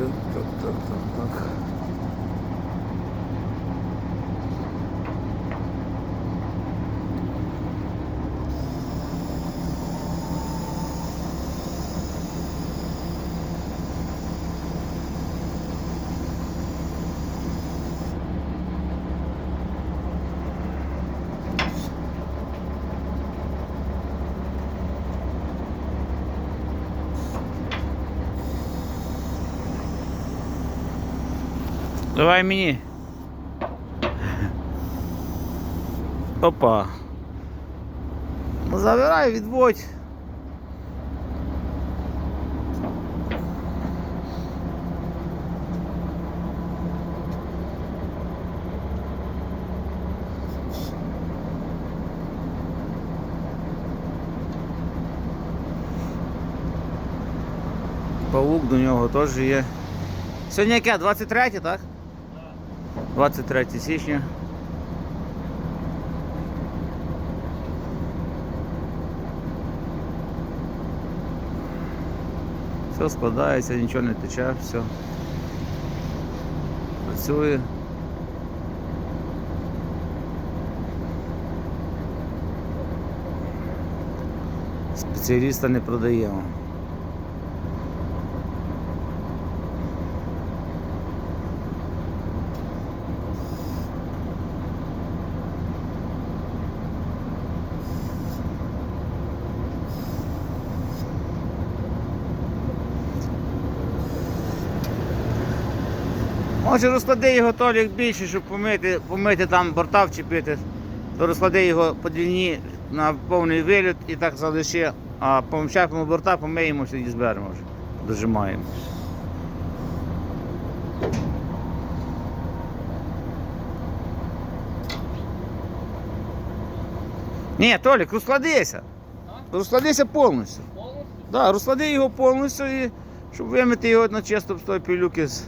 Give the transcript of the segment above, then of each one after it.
Так, так, так, так, так. Давай мені. Опа. Ну забирай, відводь. Павук до нього теж є. Сьогодні яке? 23, так? 23 січня. Все складається, нічого не тече, все. Працює. Спеціаліста не продаємо. Може розклади його толік більше, щоб помити, помити там борта вчепити, то розклади його по длині на повний виліт і так залиши, а помчапимо борта, помиємо і зберемо вже. Дожимаємо. Ні, Толік, розкладися. Розкладися повністю. Повністю? Да, розклади його повністю і щоб вимити його на чисто з тої пилюки з.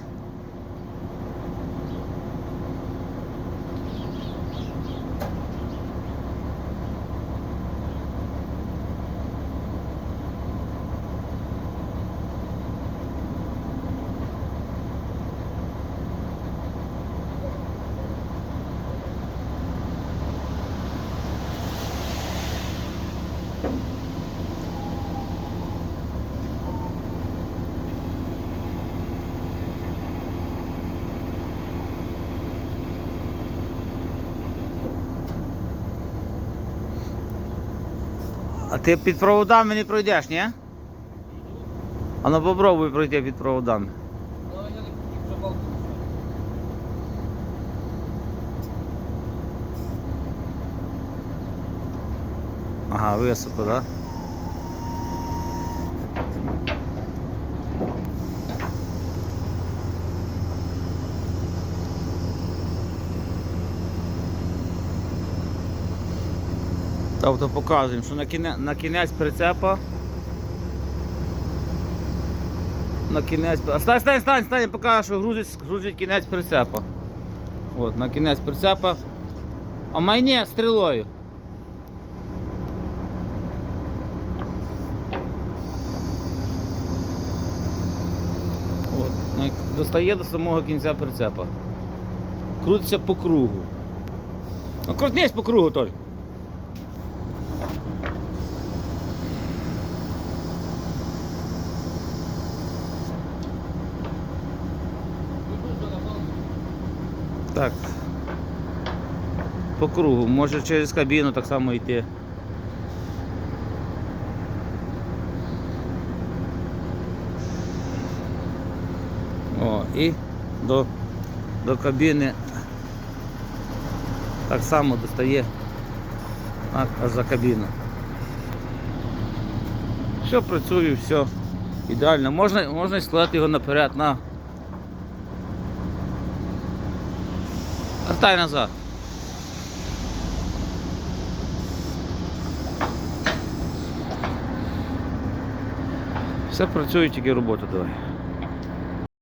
А ти під проводами не пройдеш, ні? А ну попробуй пройти під проводами. Ага, високо, так? Да? Тобто показуємо, що на кінець, на кінець прицепа. На кінець. А стань, стань, стань, стань, покажу, що грузить, грузить кінець прицепа. От, на кінець прицепа. А майне стрілою. От, достає до самого кінця прицепа. Крутиться по кругу. Ну, крутнись по кругу, Толь. Іду вже на балку. Так. По кругу. Може через кабіну так само йти. О, і до, до кабіни так само достає так, за кабіну. Все працює, все ідеально. Можна, можна складати його наперед на. Вертай назад. Все працює, тільки роботу давай.